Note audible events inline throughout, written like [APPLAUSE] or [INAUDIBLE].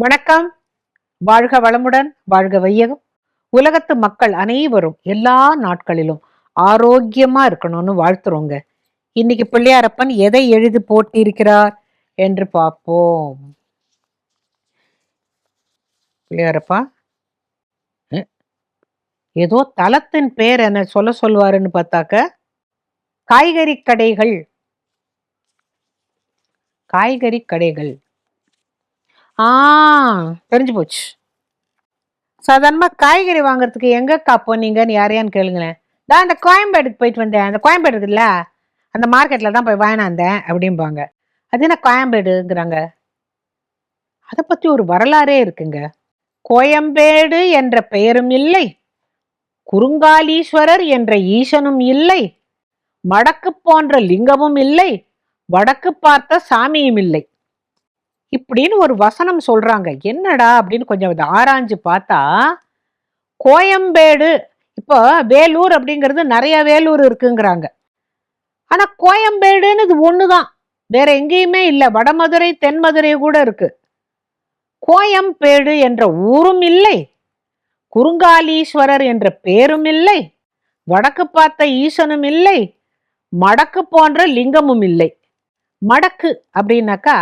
வணக்கம். வாழ்க வளமுடன் வாழ்க வையகம். உலகத்து மக்கள் அனைவரும் எல்லா நாட்களிலும் ஆரோக்கியமா இருக்கணும்னு வாழ்த்துறோங்க. இன்னைக்கு பிள்ளையாரப்பன் எதை எழுதி போட்டிருக்கிறார் என்று பார்ப்போம். பிள்ளையாரப்பா ஏதோ தலத்தின் பேர் என்ன சொல்ல சொல்வாருன்னு பார்த்தாக்க காய்கறி கடைகள். காய்கறி கடைகள். ஆ. தெரிஞ்சு போச்சு. சாதாரணமாக காய்கறி வாங்குறதுக்கு எங்கக்கா போனீங்கன்னு யாரையான்னு கேளுங்களேன். நான் அந்த கோயம்பேடுக்கு போயிட்டு வந்தேன். அந்த கோயம்பேடு இருக்குல்ல அந்த மார்க்கெட்டில் தான் போய் வாங்கினாந்தேன் அப்படிம்பாங்க. அது என்ன கோயம்பேடுங்கிறாங்க? அதை பற்றி ஒரு வரலாறே இருக்குங்க. கோயம்பேடு என்ற பெயரும் இல்லை. குறுங்காலீஸ்வரர் என்ற ஈசனும் இல்லை. மடக்கு போன்ற லிங்கமும் இல்லை. வடக்கு பார்த்த சாமியும் இல்லை. இப்படின்னு ஒரு வசனம் சொல்றாங்க. என்னடா அப்படின்னு கொஞ்சம் இதை ஆராய்ஞ்சு பார்த்தா கோயம்பேடு இப்போ வேலூர் அப்படிங்கிறது நிறைய வேலூர் இருக்குங்கிறாங்க. ஆனால் கோயம்பேடுன்னு இது தான் வேற எங்கேயுமே இல்லை. வடமதுரை தென்மதுரை கூட இருக்கு. கோயம்பேடு என்ற ஊரும் இல்லை. குறுங்காலீஸ்வரர் என்ற பேரும் இல்லை. வடக்கு பார்த்த ஈசனும் இல்லை. மடக்கு போன்ற லிங்கமும் இல்லை. மடக்கு அப்படின்னாக்கா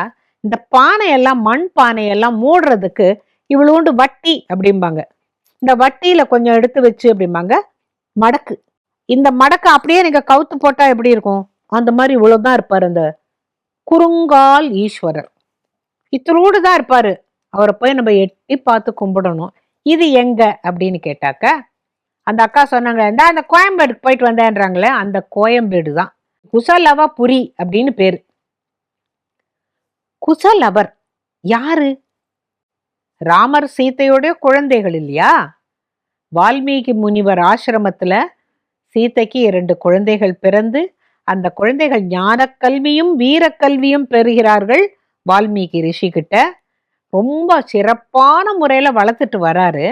இந்த பானையெல்லாம் மண் பானையெல்லாம் மூடுறதுக்கு இவ்வளோண்டு வட்டி அப்படிம்பாங்க. இந்த வட்டியில கொஞ்சம் எடுத்து வச்சு அப்படிம்பாங்க. மடக்கு. இந்த மடக்கு அப்படியே நீங்க கவுத்து போட்டா எப்படி இருக்கும்? அந்த மாதிரி இவ்வளவுதான் இருப்பார் அந்த குறுங்கால் ஈஸ்வரர். இத்தலோடு தான் இருப்பாரு. அவரை போய் நம்ம எட்டி பார்த்து கும்பிடணும். இது எங்க அப்படின்னு கேட்டாக்க அந்த அக்கா சொன்னாங்க இந்த அந்த கோயம்பேடுக்கு போயிட்டு வந்தேன்றாங்களே அந்த கோயம்பேடு தான். குசலவா புரி அப்படின்னு பேரு. குசலவர். யாரு? ராமர் சீத்தையோடைய குழந்தைகள் இல்லையா? வால்மீகி முனிவர் ஆசிரமத்துல சீதைக்கு இரண்டு குழந்தைகள் பிறந்து அந்த குழந்தைகள் ஞானக் கல்வியும் வீரக்கல்வியும் பெறுகிறார்கள் வால்மீகி ரிஷி கிட்ட ரொம்ப சிறப்பான முறையில வளர்த்துட்டு வராரு.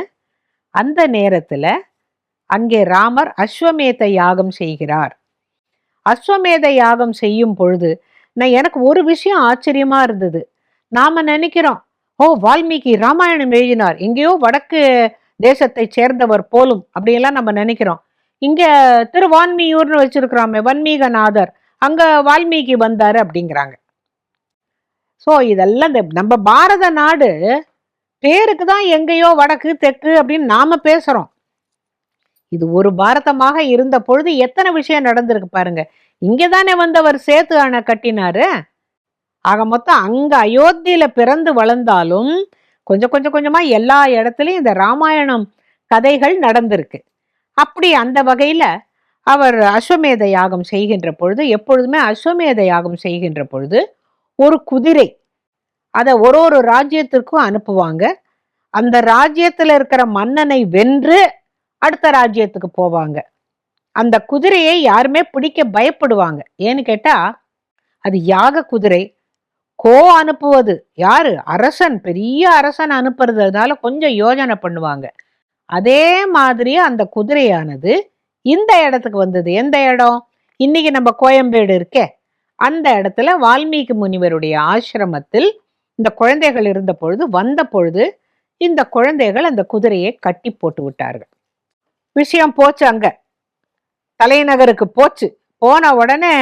அந்த நேரத்துல அங்கே ராமர் அஸ்வமேத யாகம் செய்கிறார். அஸ்வமேத யாகம் செய்யும் பொழுது நான் எனக்கு ஒரு விஷயம் ஆச்சரியமா இருந்தது. நாம நினைக்கிறோம் ஓ வால்மீகி ராமாயணம் எழுதினார். எங்கேயோ வடக்கு தேசத்தை சேர்ந்தவர் போலும் அப்படியெல்லாம் நம்ம நினைக்கிறோம். இங்க திருவான்மியூர்னு வச்சிருக்கிறோமே வன்மீகநாதர். அங்க வால்மீகி வந்தாரு அப்படிங்கிறாங்க. ஸோ இதெல்லாம் இந்த நம்ம பாரத நாடு பேருக்கு தான் எங்கேயோ வடக்கு தெற்கு அப்படின்னு நாம பேசுறோம். இது ஒரு பாரதமாக இருந்த பொழுது எத்தனை விஷயம் நடந்திருக்கு பாருங்க. இங்கதானே வந்து அவர் சேத்து அணை கட்டினாரு? ஆக மொத்தம் அங்கே அயோத்தியில் பிறந்து வளர்ந்தாலும் கொஞ்சம் கொஞ்சம் கொஞ்சமாக எல்லா இடத்துலையும் இந்த ராமாயணம் கதைகள் நடந்திருக்கு. அப்படி அந்த வகையில் அவர் அஸ்வமேத யாகம் செய்கின்ற பொழுது எப்பொழுதுமே அஸ்வமேத யாகம் செய்கின்ற பொழுது ஒரு குதிரை அதை ஒரு ஒரு ராஜ்யத்திற்கும் அனுப்புவாங்க. அந்த ராஜ்யத்தில் இருக்கிற மன்னனை வென்று அடுத்த ராஜ்யத்துக்கு போவாங்க. அந்த குதிரையை யாருமே பிடிக்க பயப்படுவாங்க. ஏன்னு கேட்டா அது யாக குதிரை. கோ அனுப்புவது. யாரு? அரசன். பெரிய அரசன் அனுப்புறதுனால கொஞ்சம் யோஜனை பண்ணுவாங்க. அதே மாதிரி அந்த குதிரையானது இந்த இடத்துக்கு வந்தது. எந்த இடம்? இன்னைக்கு நம்ம கோயம்பேடு இருக்கே. அந்த இடத்துல வால்மீகி முனிவருடைய ஆசிரமத்தில் இந்த குழந்தைகள் இருந்த பொழுது வந்த பொழுது இந்த குழந்தைகள் அந்த குதிரையை கட்டி போட்டு விட்டார்கள். விஷயம் போச்சு அங்க. தலைநகருக்கு போச்சு. போன உடனே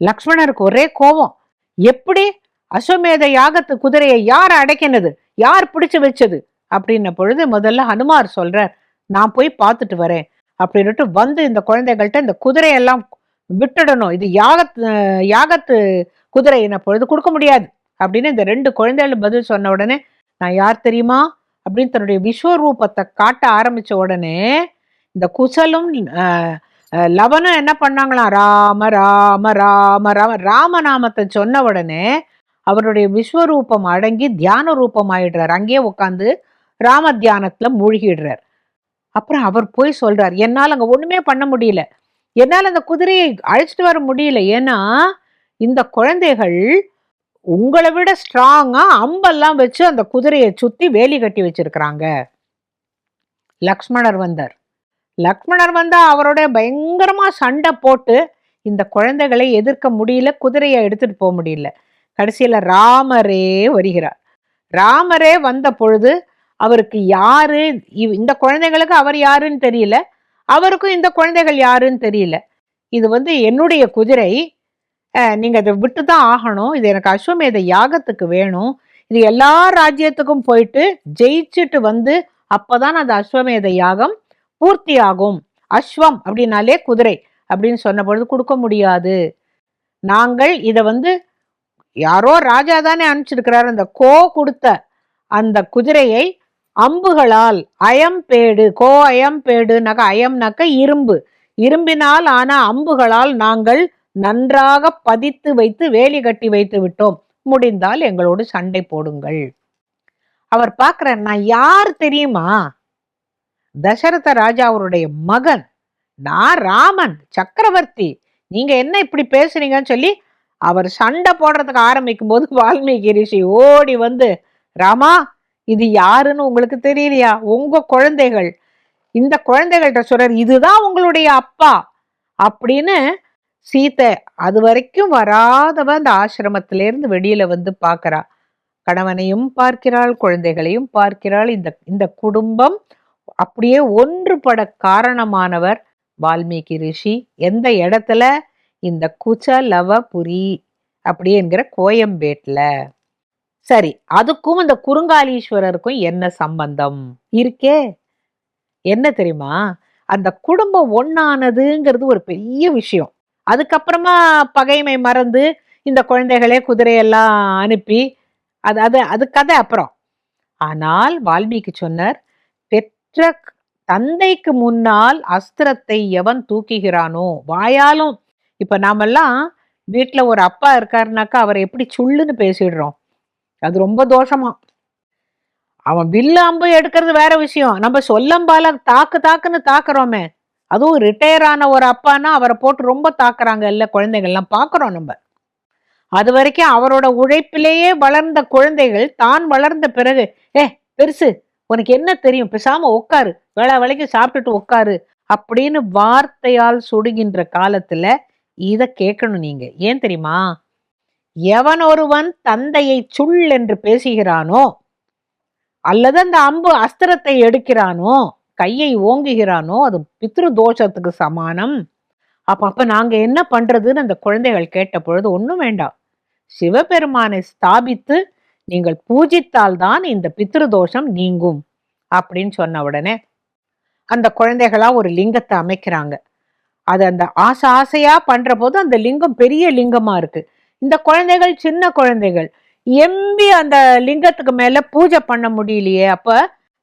லக்ஷ்மணருக்கு ஒரே கோபம். எப்படி அஸ்வமேத யாகத்து குதிரையை யார் அடைக்கினது? யார் பிடிச்சு வச்சது? அப்படின்ன பொழுது முதல்ல ஹனுமார் சொல்றார் நான் போய் பார்த்துட்டு வரேன். அப்படின்னுட்டு வந்து இந்த குழந்தைகள்கிட்ட இந்த குதிரையெல்லாம் விட்டுடணும். இது யாகத்து யாகத்து குதிரை பொழுது கொடுக்க முடியாது. அப்படின்னு இந்த ரெண்டு குழந்தைகள் பதில் சொன்ன உடனே நான் யார் தெரியுமா? அப்படின்னு தன்னுடைய விஸ்வரூபத்தை காட்ட ஆரம்பிச்ச உடனே இந்த குசலும் ஆஹ், லவனும் என்ன பண்ணாங்களாம்? ராம ராம ராம ராம ராமநாமத்தை சொன்ன உடனே அவருடைய விஸ்வரூபம் அடங்கி தியான ரூபம் ஆயிடுறார். அங்கேயே உட்காந்து ராம தியானத்துல மூழ்கிடுறார். அப்புறம் அவர் போய் சொல்றார் என்னால் அங்கே ஒண்ணுமே பண்ண முடியல. என்னால் அந்த குதிரையை அழைச்சிட்டு வர முடியல. ஏன்னா இந்த குழந்தைகள் உங்களை விட ஸ்ட்ராங்கா அம்பெல்லாம் வச்சு அந்த குதிரையை சுத்தி வேலி கட்டி வச்சிருக்கிறாங்க. லக்ஷ்மணர் வந்தார். லக்ஷ்மணர் வந்து அவரோட பயங்கரமாக சண்டை போட்டு இந்த குழந்தைகளை எதிர்க்க முடியல குதிரையை எடுத்துகிட்டு போக முடியல. கடைசியில் ராமரே வருகிறார். ராமரே வந்த பொழுது அவருக்கு யாரு இவ்- இந்த குழந்தைகளுக்கு அவர் யாருன்னு தெரியல. அவருக்கும் இந்த குழந்தைகள் யாருன்னு தெரியல. இது வந்து என்னுடைய குதிரை. நீங்கள் அதை விட்டு தான் ஆகணும். இது எனக்கு அஸ்வமேத யாகத்துக்கு வேணும். இது எல்லா ராஜ்யத்துக்கும் போயிட்டு ஜெயிச்சுட்டு வந்து அப்போதான் அந்த அஸ்வமேத யாகம். பூர்த்தி ஆகும் அஸ்வம் அப்படின்னாலே குதிரை அப்படின்னு சொன்ன பொழுது கொடுக்க முடியாது. நாங்கள் இதை வந்து யாரோ ராஜா தானே அனுப்பிச்சிருக்கிறார். அந்த கோ கொடுத்த அந்த குதிரையை அம்புகளால் அயம்பேடு கோ அயம்பேடுனாக்க அயம்னாக்க இரும்பு. இரும்பினால் ஆன அம்புகளால் நாங்கள் நன்றாக பதித்து வைத்து வேலி கட்டி வைத்து விட்டோம். முடிந்தால் எங்களோடு சண்டை போடுங்கள். அவர் பார்க்குறேன் நான் யார் தெரியுமா? தசரத ராஜா அவருடைய மகன். நான் ராமன் சக்கரவர்த்தி. நீங்க என்ன இப்படி பேசுறீங்கன்னு சொல்லி அவர் சண்டை போடுறதுக்கு ஆரம்பிக்கும் போது [LAUGHS] வால்மீகி ரிஷி ஓடி வந்து ராமா இது யாருன்னு உங்களுக்கு தெரியலையா? உங்க குழந்தைகள். இந்த குழந்தைகள்கிட்ட சொல்றார் இதுதான் உங்களுடைய அப்பா. அப்படின்னு சீத்தை அது வரைக்கும் வராதவ அந்த ஆசிரமத்திலேருந்து வெளியில வந்து பார்க்கறா. கணவனையும் பார்க்கிறாள் குழந்தைகளையும் பார்க்கிறாள். இந்த இந்த குடும்பம் அப்படியே ஒன்றுபட காரணமானவர் வால்மீகி ரிஷி. எந்த இடத்துல? இந்த குச்சலவபுரி அப்படி என்கிற கோயம்பேட்டில். சரி அதுக்கும் இந்த குறுங்காலீஸ்வரருக்கும் என்ன சம்பந்தம்? இருக்கே. என்ன தெரியுமா? அந்த குடும்பம் ஒன்னானதுங்கிறது ஒரு பெரிய விஷயம். அதுக்கப்புறமா பகைமை மறந்து இந்த குழந்தைகளே குதிரையெல்லாம் அனுப்பி அது அது அது கதை அப்புறம். ஆனால் வால்மீகி சொன்னார் பெற்ற தந்தைக்கு முன்னால் அஸ்திரத்தை எவன் தூக்குகிறானோ? வாயாலும் இப்ப நாமெல்லாம் வீட்டில் ஒரு அப்பா இருக்காருனாக்கா அவரை எப்படி சுள்ளுன்னு பேசிடுறோம். அது ரொம்ப தோஷமா. அவன் வில்லு அம்பு எடுக்கிறது வேற விஷயம். நம்ம சொல்லம்பால தாக்கு தாக்குன்னு தாக்குறோமே. அதுவும் ரிட்டையர் ஆன ஒரு அப்பான்னா அவரை போட்டு ரொம்ப தாக்குறாங்க இல்ல குழந்தைகள்லாம் பார்க்குறோம் நம்ம. அது வரைக்கும் அவரோட உழைப்பிலேயே வளர்ந்த குழந்தைகள் தான் வளர்ந்த பிறகு ஏ பெருசு உனக்கு என்ன தெரியும்? பேசாம உட்காரு. வேளா வேலைக்கு சாப்பிட்டுட்டு உட்காரு. அப்படின்னு வார்த்தையால் சுடுகின்ற காலத்துல இத கேட்கணும் நீங்க. ஏன் தெரியுமா? எவன் ஒருவன் தந்தையை சுள் என்று பேசுகிறானோ அல்லது அந்த அம்பு அஸ்திரத்தை எடுக்கிறானோ கையை ஓங்குகிறானோ அது பித்ரு தோஷத்துக்கு சமானம். அப்ப அப்ப நாங்க என்ன பண்றதுன்னு அந்த குழந்தைகள் கேட்ட பொழுது ஒன்றும் வேண்டாம். சிவபெருமானை ஸ்தாபித்து நீங்கள் பூஜித்தால் தான் இந்த பித்ரு தோஷம் நீங்கும் அப்படின்னு சொன்ன உடனே அந்த குழந்தைகளா ஒரு லிங்கத்தை அமைக்கிறாங்க. அது அந்த ஆசை ஆசையா பண்ற போது அந்த லிங்கம் பெரிய லிங்கமா இருக்கு. இந்த குழந்தைகள் சின்ன குழந்தைகள். எம்பி அந்த லிங்கத்துக்கு மேல பூஜை பண்ண முடியலையே. அப்ப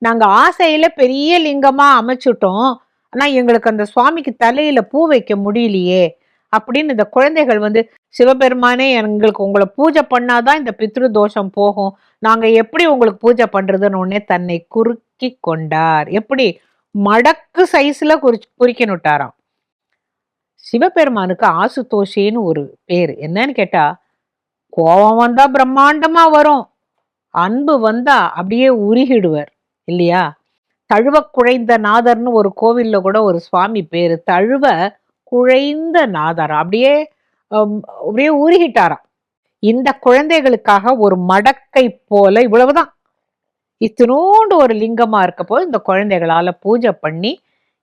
நாங்க ஆசையில பெரிய லிங்கமா அமைச்சிட்டோம். ஆனா எங்களுக்கு அந்த சுவாமிக்கு தலையில பூ வைக்க முடியலையே. அப்படின்னு இந்த குழந்தைகள் வந்து சிவபெருமானே எங்களுக்கு உங்களை பூஜை பண்ணாதான் இந்த பித்ரு தோஷம் போகும். நாங்க எப்படி உங்களுக்கு பூஜை பண்றதுன்னு உடனே தன்னை குறுக்கி கொண்டார். எப்படி? மடக்கு சைஸ்ல குறி குறிக்கணுட்டாராம் சிவபெருமானுக்கு ஆசுதோஷின்னு ஒரு பேர். என்னன்னு கேட்டா கோபம் வந்தா பிரம்மாண்டமா வரும். அன்பு வந்தா அப்படியே உருகிடுவர். இல்லையா? தழுவ குழைந்த நாதர்னு ஒரு கோவில்ல கூட ஒரு சுவாமி பேரு. தழுவ குழைந்த நாதாரம் அப்படியே அப்படியே உருகிட்டாராம். இந்த குழந்தைகளுக்காக ஒரு மடக்கை போல இவ்வளவுதான். இத்தினோண்டு ஒரு லிங்கமா இருக்க போது இந்த குழந்தைகளால பூஜை பண்ணி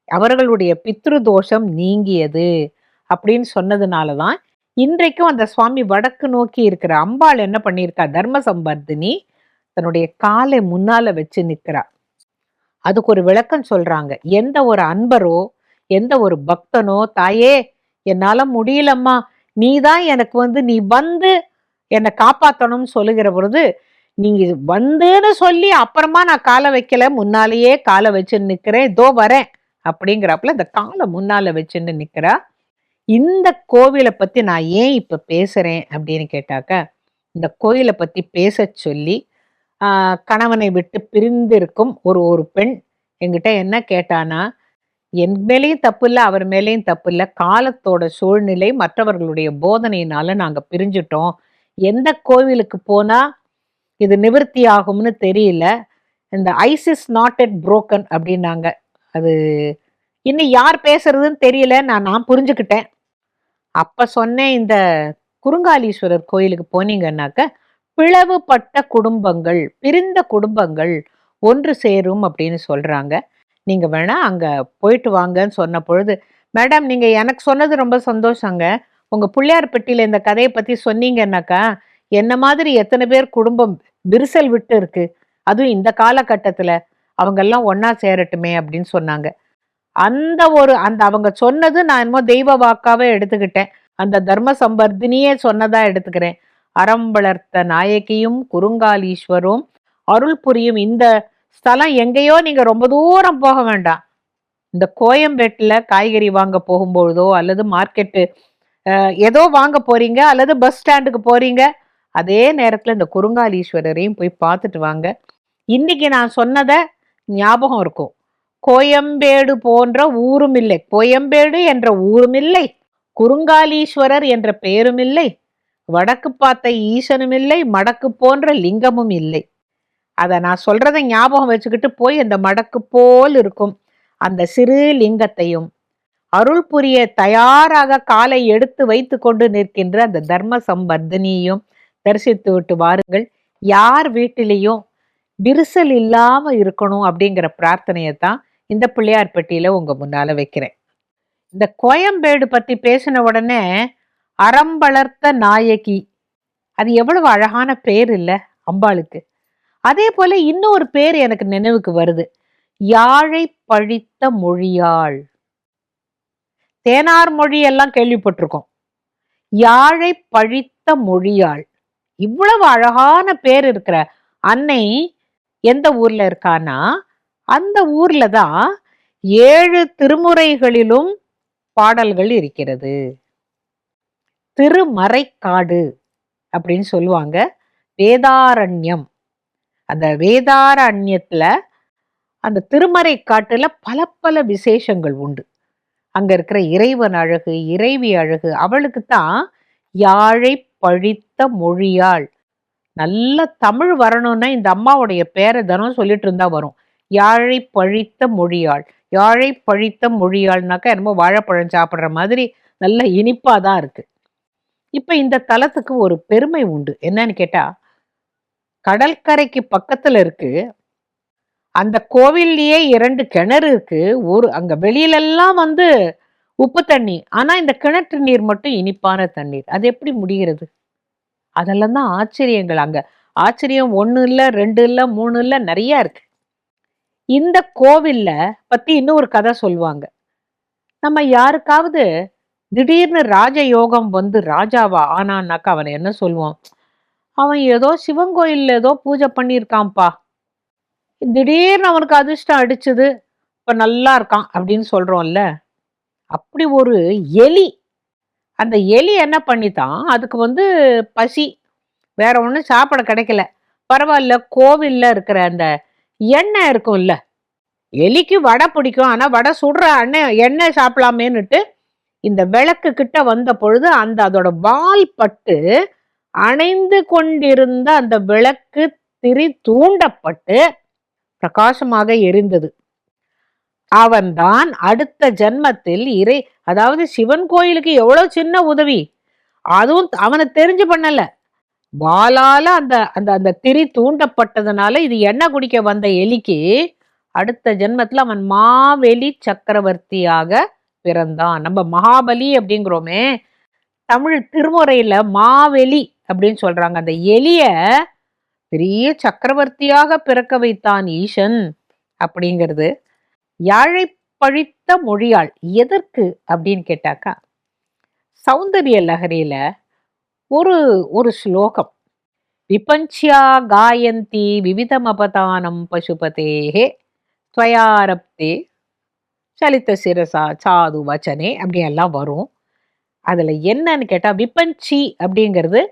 அவர்களுடைய பித்ரு தோஷம் நீங்கியது அப்படின்னு சொன்னதுனாலதான் இன்றைக்கும் அந்த சுவாமி வடக்கு நோக்கி இருக்கிற அம்பாள் என்ன பண்ணியிருக்கா? தர்ம சம்பர்தினி தன்னுடைய காலை முன்னால வச்சு நிற்கிறா அதுக்கு ஒரு விளக்கம் சொல்றாங்க. எந்த ஒரு அன்பரோ எந்த ஒரு பக்தனோ தாயே என்னால முடியலம்மா. நீ தான் எனக்கு வந்து நீ வந்து என்னை காப்பாத்தணும்னு சொல்லுகிற பொழுது நீங்க வந்துன்னு சொல்லி அப்புறமா நான் காலை வைக்கல. முன்னாலேயே காலை வச்சு நிக்கிறேன். இதோ வரேன். அப்படிங்கிறப்பல இந்த காலை முன்னால வச்சுன்னு நிக்கிறா. இந்த கோவிலை பத்தி நான் ஏன் இப்ப பேசுறேன் அப்படின்னு கேட்டாக்க இந்த கோயிலை பத்தி பேச சொல்லி கணவனை விட்டு பிரிந்திருக்கும் ஒரு ஒரு பெண் என்கிட்ட என்ன கேட்டானா என் மேலேயும் தப்பு இல்லை அவர் மேலேயும் தப்பு இல்லை காலத்தோட சூழ்நிலை மற்றவர்களுடைய போதனையினால நாங்கள் பிரிஞ்சிட்டோம். எந்த கோவிலுக்கு போனால் இது நிவர்த்தி ஆகும்னு தெரியல. இந்த ice is not yet broken அப்படின்னாங்க. அது இன்னும் யார் பேசுறதுன்னு தெரியல. நான் நான் புரிஞ்சுக்கிட்டேன். அப்போ சொன்னேன் இந்த குறுங்காலீஸ்வரர் கோயிலுக்கு போனீங்கன்னாக்க பிளவுபட்ட குடும்பங்கள் பிரிந்த குடும்பங்கள் ஒன்று சேரும் அப்படின்னு சொல்கிறாங்க நீங்கள் வேணா அங்கே போயிட்டு வாங்கன்னு சொன்ன பொழுது மேடம் நீங்கள் எனக்கு சொன்னது ரொம்ப சந்தோஷங்க. உங்கள் பிள்ளையார் பெட்டியில் இந்த கதையை பற்றி சொன்னீங்கன்னாக்கா என்ன மாதிரி எத்தனை பேர் குடும்பம் விரிசல் விட்டு இருக்கு. அதுவும் இந்த காலகட்டத்தில் அவங்கெல்லாம் ஒன்றா சேரட்டுமே அப்படின்னு சொன்னாங்க. அந்த ஒரு அந்த அவங்க சொன்னது நான் என்னமோ தெய்வ வாக்காவே எடுத்துக்கிட்டேன். அந்த தர்ம சம்பர்தினியே சொன்னதா எடுத்துக்கிறேன். அறம் வளர்த்த நாயகியும் குறுங்காலீஸ்வரும் அருள் புரியும் இந்த ஸ்தலம் எங்கேயோ நீங்கள் ரொம்ப தூரம் போக வேண்டாம். இந்த கோயம்பேட்டில் காய்கறி வாங்க போகும்பொழுதோ அல்லது மார்க்கெட்டு ஏதோ வாங்க போறீங்க அல்லது பஸ் ஸ்டாண்டுக்கு போறீங்க அதே நேரத்தில் இந்த குறுங்காலீஸ்வரரையும் போய் பார்த்துட்டு வாங்க. இன்னைக்கு நான் சொன்னதை ஞாபகம் இருக்கும். கோயம்பேடு போன்ற ஊரும் இல்லை. கோயம்பேடு என்ற ஊரும் இல்லை. குறுங்காலீஸ்வரர் என்ற பெயரும் இல்லை. வடக்கு பார்த்த ஈசனும் இல்லை. மடக்கு போன்ற லிங்கமும் இல்லை. அதை நான் சொல்றதை ஞாபகம் வச்சுக்கிட்டு போய் அந்த மடக்கு போல் இருக்கும் அந்த சிறு லிங்கத்தையும். அருள் புரிய தயாராக காலை எடுத்து வைத்து கொண்டு நிற்கின்ற அந்த தர்ம சம்பர்தனியையும் தரிசித்து விட்டு வாருங்கள். யார் வீட்டிலையும் விரிசல் இல்லாம இருக்கணும் அப்படிங்கிற பிரார்த்தனையை தான் இந்த பிள்ளையார் பெட்டியில உங்க முன்னால வைக்கிறேன். இந்த கோயம்பேடு பத்தி பேசின உடனே அறம் வளர்த்த நாயகி. அது எவ்வளவு அழகான பேர் இல்லை அம்பாளுக்கு. அதே போல இன்னொரு பேர் எனக்கு நினைவுக்கு வருது. யாழை பழித்த மொழியாள். தேனார் மொழி எல்லாம் கேள்விப்பட்டிருக்கோம். யாழை பழித்த மொழியாள். இவ்வளவு அழகான பேர் இருக்கிற அன்னை எந்த ஊர்ல இருக்கானா அந்த ஊர்ல தான் ஏழு திருமுறைகளிலும் பாடல்கள் இருக்கிறது. திருமறைக்காடு அப்படின்னு சொல்லுவாங்க. வேதாரண்யம். அந்த வேதாரண்யத்துல அந்த திருமறை காட்டுல பல பல விசேஷங்கள் உண்டு. அங்க இருக்கிற இறைவன் அழகு இறைவி அழகு அவளுக்கு தான் யாழை பழித்த மொழியாள். நல்ல தமிழ் வரணும்னா இந்த அம்மாவுடைய பேரை தினம் சொல்லிட்டு இருந்தா வரும். யாழை பழித்த மொழியாள். யாழை பழித்த மொழியாள்னாக்கா என்னமோ வாழைப்பழம் சாப்பிட்ற மாதிரி நல்ல இனிப்பாக தான் இருக்கு. இப்போ இந்த தலத்துக்கு ஒரு பெருமை உண்டு. என்னன்னு கேட்டால் கடற்கரைக்கு பக்கத்துல இருக்கு. அந்த கோவில்லையே இரண்டு கிணறு இருக்கு. ஒரு அங்க வெளியிலெல்லாம் வந்து உப்பு தண்ணி. ஆனா இந்த கிணற்று நீர் மட்டும் இனிப்பான தண்ணீர். அது எப்படி முடிகிறது? அதெல்லாம் தான் ஆச்சரியங்கள். அங்க ஆச்சரியம் ஒண்ணு இல்ல ரெண்டு இல்ல மூணு இல்ல நிறைய இருக்கு. இந்த கோவில்ல பத்தி இன்னொரு கதை சொல்லுவாங்க. நம்ம யாருக்காவது திடீர்னு ராஜயோகம் வந்து ராஜாவா ஆனான்னாக்கா அவனை என்ன சொல்லுவான் அவன் ஏதோ சிவன் கோயில்ல ஏதோ பூஜை பண்ணியிருக்கான்ப்பா. திடீர்னு அவனுக்கு அதிர்ஷ்டம் அடிச்சது. இப்போ நல்லா இருக்கான் அப்படின்னு சொல்கிறோம்ல அப்படி ஒரு எலி. அந்த எலி என்ன பண்ணித்தான்? அதுக்கு வந்து பசி. வேற ஒன்றும் சாப்பிட கிடைக்கல. பரவாயில்ல கோவிலில் இருக்கிற அந்த எண்ணெய் இருக்கும்ல. எலிக்கு வடை பிடிக்கும். ஆனால் வடை சுடுற அண்ணன் எண்ணெய் சாப்பிடலாமேன்னுட்டு இந்த விளக்கு கிட்ட வந்த பொழுது அந்த அதோட வால் பட்டு அணைந்து கொண்டிருந்த அந்த விளக்கு திரி தூண்டப்பட்டு பிரகாசமாக எரிந்தது. அவன்தான் அடுத்த ஜென்மத்தில் இறை அதாவது சிவன் கோயிலுக்கு எவ்வளவு சின்ன உதவி. அதுவும் அவனை தெரிஞ்சு பண்ணல. வாளால அந்த அந்த அந்த திரி தூண்டப்பட்டதுனால இது எண்ணெய் குடிக்க வந்த எலிக்கு அடுத்த ஜென்மத்தில் அவன் மாவெளி சக்கரவர்த்தியாக பிறந்தான். நம்ம மகாபலி அப்படிங்கிறோமே. தமிழ் திருமுறையில மாவெளி அப்படின்னு சொல்றாங்க. அந்த எலிய பெரிய சக்கரவர்த்தியாக பிறக்க வைத்தான் ஈசன் அப்படிங்கிறது. யாழை பழித்த மொழியால் எதற்கு அப்படின்னு கேட்டாக்கா சௌந்தரிய லகரியில ஒரு ஒரு ஸ்லோகம். விபஞ்சியா காயந்தி விவிதமபதானம் பசுபதேஹே ஸ்வயாரப்தே சலித்த சிரசா சாது வச்சனே அப்படி எல்லாம் வரும். அதுல என்னன்னு கேட்டா விபஞ்சி அப்படிங்கிறது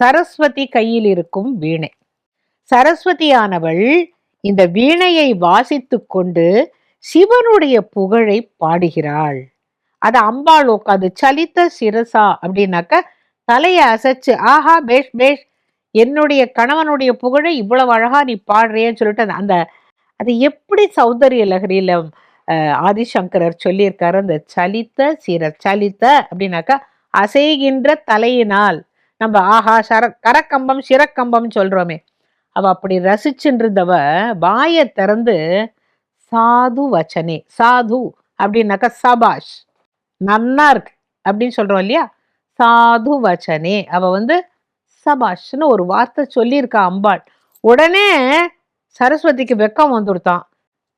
சரஸ்வதி கையில் இருக்கும் வீணை. சரஸ்வதியானவள் இந்த வீணையை வாசித்து கொண்டு சிவனுடைய புகழை பாடுகிறாள். அது அம்பாள் உட்காந்து சலித்த சிரசா அப்படின்னாக்க தலையை அசைச்சு ஆஹா பேஷ் பேஷ் என்னுடைய கணவனுடைய புகழை இவ்வளவு அழகா நீ பாடுறியன்னு சொல்லிட்டு அந்த அது எப்படி சௌந்தரிய லகரியில ஆதிசங்கரர் சொல்லியிருக்காரு அந்த சலித்த சிர சலித்த அப்படின்னாக்கா அசைகின்ற தலையினால் நம்ம ஆஹா சர கரக்கம்பம் சிரக்கம்பம்னு சொல்றோமே. அவ அப்படி ரசிச்சுருந்தவ வாயை திறந்து சாது வச்சனே சாது அப்படின்னாக்கா சபாஷ் நன்னா இருக்கு அப்படின்னு சொல்றோம் இல்லையா? சாது வச்சனே அவ வந்து சபாஷ்னு ஒரு வார்த்தை சொல்லியிருக்கா அம்பாள். உடனே சரஸ்வதிக்கு வெக்கம் வந்துடுத்தான்.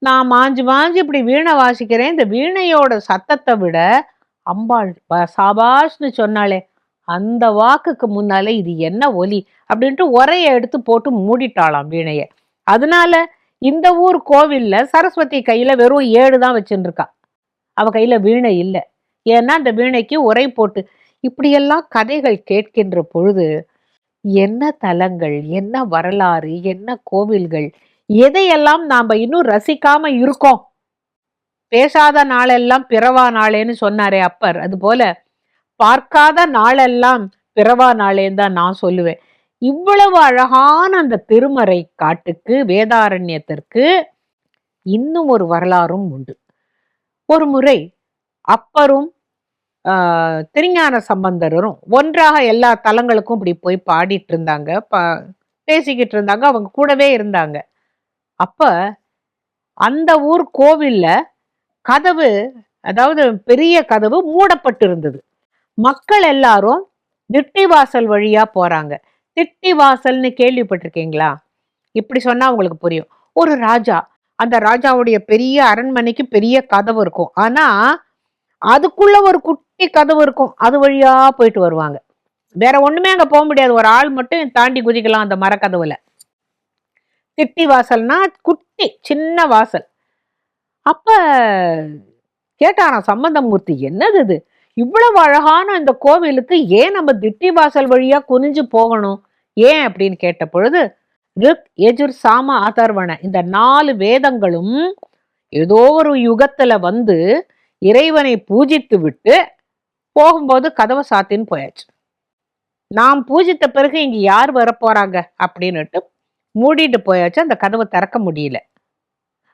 நான் மாஞ்சு மாஞ்சு இப்படி வீணை வாசிக்கிறேன். இந்த வீணையோட சத்தத்தை விட அம்பாள் சாபாஷ்னு சொன்னாலே அந்த வாக்குக்கு முன்னாலே இது என்ன ஒலி அப்படின்ட்டு உரைய எடுத்து போட்டு மூடிட்டாளாம் வீணைய. அதனால இந்த ஊர் கோவில்ல சரஸ்வதி கையில வெறும் ஏழு தான் வச்சுருக்கா. அவ கையில வீணை இல்லை. ஏன்னா அந்த வீணைக்கு உரை போட்டு இப்படியெல்லாம் கதைகள் கேட்கின்ற பொழுது என்ன தலங்கள் என்ன வரலாறு என்ன கோவில்கள் எதையெல்லாம் நாம் இன்னும் ரசிக்காம இருக்கோம்? பேசாத நாளெல்லாம் பிறவா நாளேன்னு சொன்னாரே அப்பர். அது போல பார்க்காத நாளெல்லாம் பிறவா நாளேன்னு தான் நான் சொல்லுவேன். இவ்வளவு அழகான அந்த திருமறை காட்டுக்கு வேதாரண்யத்திற்கு இன்னும் ஒரு வரலாறும் உண்டு. ஒரு முறை அப்பரும் திருஞான சம்பந்தரும் ஒன்றாக எல்லா தலங்களுக்கும் இப்படி போய் பாடிட்டு இருந்தாங்க பேசிக்கிட்டு இருந்தாங்க அவங்க கூடவே இருந்தாங்க. அப்ப அந்த ஊர் கோவில்ல கதவு அதாவது பெரிய கதவு மூடப்பட்டு இருந்தது மக்கள் எல்லாரும் திட்டி வாசல் வழியா போறாங்க. திட்டி வாசல்னு கேள்விப்பட்டிருக்கீங்களா? இப்படி சொன்னா உங்களுக்கு புரியும். ஒரு ராஜா அந்த ராஜாவுடைய பெரிய அரண்மனைக்கு பெரிய கதவு இருக்கும். ஆனா அதுக்குள்ள ஒரு குட்டி கதவு இருக்கும். அது வழியா போயிட்டு வருவாங்க. வேற ஒண்ணுமே அங்க போக முடியாது. ஒரு ஆள் மட்டும் தாண்டி குதிக்கலாம் அந்த மரக்கதவுல. திட்டி வாசல்னா குட்டி சின்ன வாசல். அப்ப கேட்டாராம் சம்பந்தமூர்த்தி என்னது இது? இவ்வளவு அழகான இந்த கோவிலுக்கு ஏன் நம்ம திட்டி வாசல் வழியா குனிஞ்சு போகணும்? ஏன் அப்படின்னு கேட்ட பொழுது ரிக் எஜுர் சாம அதர்வன இந்த நாலு வேதங்களும் ஏதோ ஒரு யுகத்துல வந்து இறைவனை பூஜித்து விட்டு போகும்போது கதவை சாத்தின்னு போயாச்சு. நாம் பூஜித்த பிறகு இங்க யார் வரப்போறாங்க? அப்படின்னுட்டு மூடிட்டு போயாச்சு. அந்த கதவை திறக்க முடியல.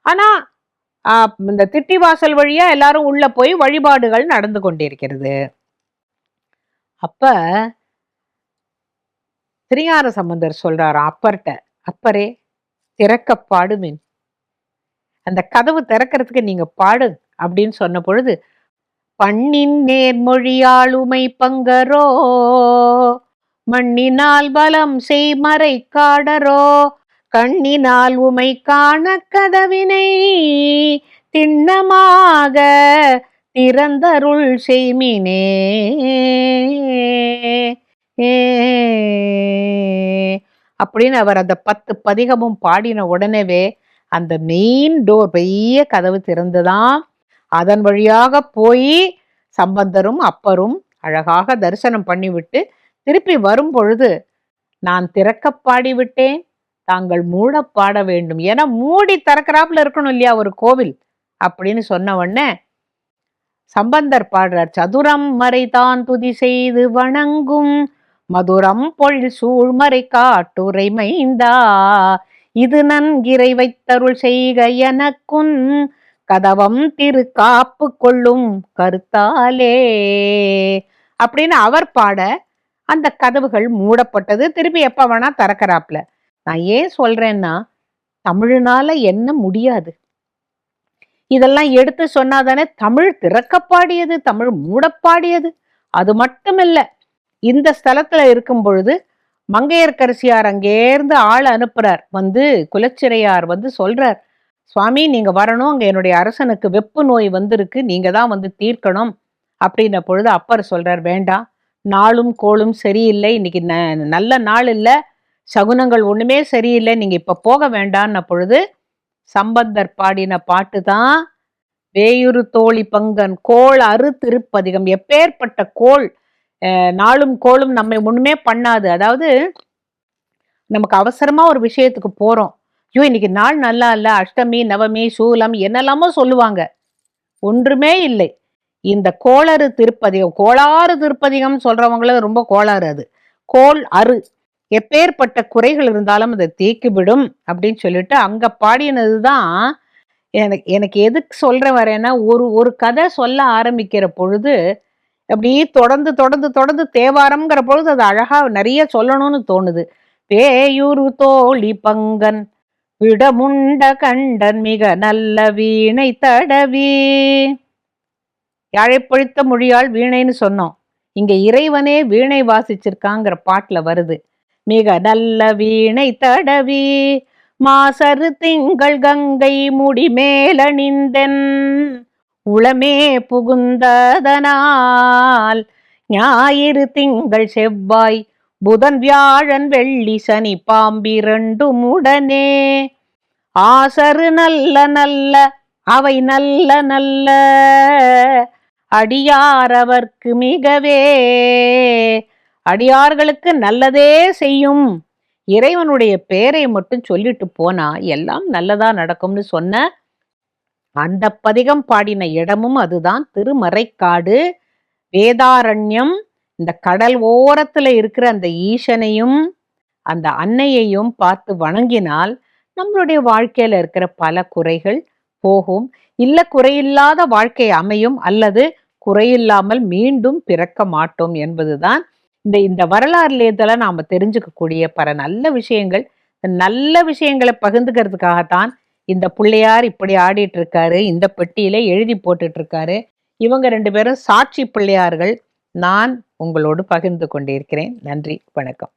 ஆனா இந்த திட்டிவாசல் வழியா எல்லாரும் உள்ள போய் வழிபாடுகள் நடந்து கொண்டிருக்கிறது. அப்ப திரியார சம்பந்தர் சொல்றாரு அப்பர்கிட்ட அப்பரே திறக்க பாடுமின். அந்த கதவு திறக்கிறதுக்கு நீங்க பாடு அப்படின்னு சொன்ன பொழுது பண்ணின் நேர்மொழியாளுமை பங்கரோ மண்ணினால் பலம் செய்மறை காடரோ கண்ணினால் உமை காண கதவினை திண்ணமாக திறந்தருள் செய்மினே. ஏ அப்படின்னு அவர் அந்த பத்து பதிகமும் பாடின உடனேவே அந்த மெயின் டோர் பெரிய கதவு திறந்துதான் அதன் வழியாக போய் சம்பந்தரும் அப்பரும் அழகாக தரிசனம் பண்ணிவிட்டு திருப்பி வரும் பொழுது நான் திறக்க பாடிவிட்டேன். தாங்கள் மூட பாட வேண்டும். ஏன்னா மூடி திறக்கிறாப்புல இருக்கணும் இல்லையா ஒரு கோவில்? அப்படின்னு சொன்ன உடனே சம்பந்தர் பாடுறார் சதுரம் மறைதான் துதி செய்து வணங்கும் மதுரம் பொழில் சூழ்மறை காட்டுரை மைந்தா இது நன்கிறை வைத்தருள் செய்க எனக்கும் கதவம் திரு காப்பு கொள்ளும் கருத்தாலே. அப்படின்னு அவர் பாட அந்த கதவுகள் மூடப்பட்டது. திருப்பி எப்ப வேணா திறக்கறாப்ல நான் ஏன் சொல்றேன்னா தமிழ்னால என்ன முடியாது? இதெல்லாம் எடுத்து சொன்னாதானே தமிழ் திறக்கப்பாடியது தமிழ் மூடப்பாடியது. அது மட்டுமில்ல இந்த ஸ்தலத்துல இருக்கும் பொழுது மங்கையர்கரசியார் அங்கேருந்து ஆள் அனுப்புறார். வந்து குலச்சிறையார் வந்து சொல்றார் சுவாமி நீங்க வரணும் அங்க என்னுடைய அரசனுக்கு வெப்பு நோய் வந்திருக்கு நீங்க தான் வந்து தீர்க்கணும். அப்படின்ன பொழுது அப்பர் சொல்றார் வேண்டாம் நாளும் கோளும் சரியில்லை இன்னைக்கு ந- நல்ல நாள் இல்லை சகுனங்கள் ஒன்றுமே சரியில்லை நீங்கள் இப்போ போக வேண்டான்ன பொழுது சம்பந்தர் பாடின பாட்டு தான் வேயுறு தோழி பங்கன் கோள் அறு திருப்பதிகம். எப்பேற்பட்ட கோள் நாளும் கோளும் நம்மை ஒன்றுமே பண்ணாது. அதாவது நமக்கு அவசரமாக ஒரு விஷயத்துக்கு போகிறோம் ஐயோ இன்னைக்கு நாள் நல்லா இல்லை அஷ்டமி நவமி சூலம் என்னெல்லாமோ சொல்லுவாங்க. ஒன்றுமே இல்லை. இந்த கோளறு திருப்பதிகம் கோளாறு திருப்பதிகம் சொல்கிறவங்களும் ரொம்ப கோளாறு அது. கோள் அறு. எப்பேற்பட்ட குறைகள் இருந்தாலும் அதை தீக்கிவிடும் அப்படின்னு சொல்லிட்டு அங்க பாடினதுதான் எனக்கு எனக்கு எதுக்கு சொல்ற வரேன்னா ஒரு ஒரு கதை சொல்ல ஆரம்பிக்கிற பொழுது அப்படியே தொடர்ந்து தொடர்ந்து தொடர்ந்து தேவாரம்ங்கிற பொழுது அது அழகா நிறைய சொல்லணும்னு தோணுது. பேயூரு தோழி பங்கன் விடமுண்ட கண்டன் மிக நல்ல வீணை தடவி. யாழைப்பழுத்த மொழியால் வீணைன்னு சொன்னோம். இங்க இறைவனே வீணை வாசிச்சிருக்காங்கிற பாட்டுல வருது. மிக நல்ல வீணை தடவி. மாசரு திங்கள் கங்கை முடிமேலணிந்தென் உளமே புகுந்ததனால் ஞாயிறு திங்கள் செவ்வாய். புதன் வியாழன் வெள்ளி சனி பாம்பிரண்டும் உடனே. ஆசரு நல்ல நல்ல அவை நல்ல நல்ல. அடியாரவர்க்கு மிகவே. அடியார்களுக்கு நல்லதே செய்யும். இறைவனுடைய பெயரை மட்டும் சொல்லிட்டு போனா எல்லாம் நல்லதா நடக்கும்னு சொன்ன அந்த பதிகம் பாடின இடமும் அதுதான். திருமறைக்காடு வேதாரண்யம் இந்த கடல் ஓரத்துல இருக்கிற அந்த ஈசனையும் அந்த அன்னையையும் பார்த்து வணங்கினால் நம்மளுடைய வாழ்க்கையில இருக்கிற பல குறைகள் போகும். இல்ல குறையில்லாத வாழ்க்கை அமையும் அல்லது குறையில்லாமல் மீண்டும் பிறக்க மாட்டோம் என்பதுதான் இந்த இந்த வரலாறுலேதெல்லாம் நாம தெரிஞ்சுக்கக்கூடிய பல நல்ல விஷயங்கள் நல்ல விஷயங்களை பகிர்ந்துக்கிறதுக்காகத்தான் இந்த பிள்ளையார் இப்படி ஆடிட்டு இருக்காரு இந்த பெட்டியில எழுதி போட்டுட்டு இருக்காரு இவங்க ரெண்டு பேரும் சாட்சி பிள்ளையார்கள். நான் உங்களோடு பகிர்ந்து கொண்டிருக்கிறேன். நன்றி வணக்கம்.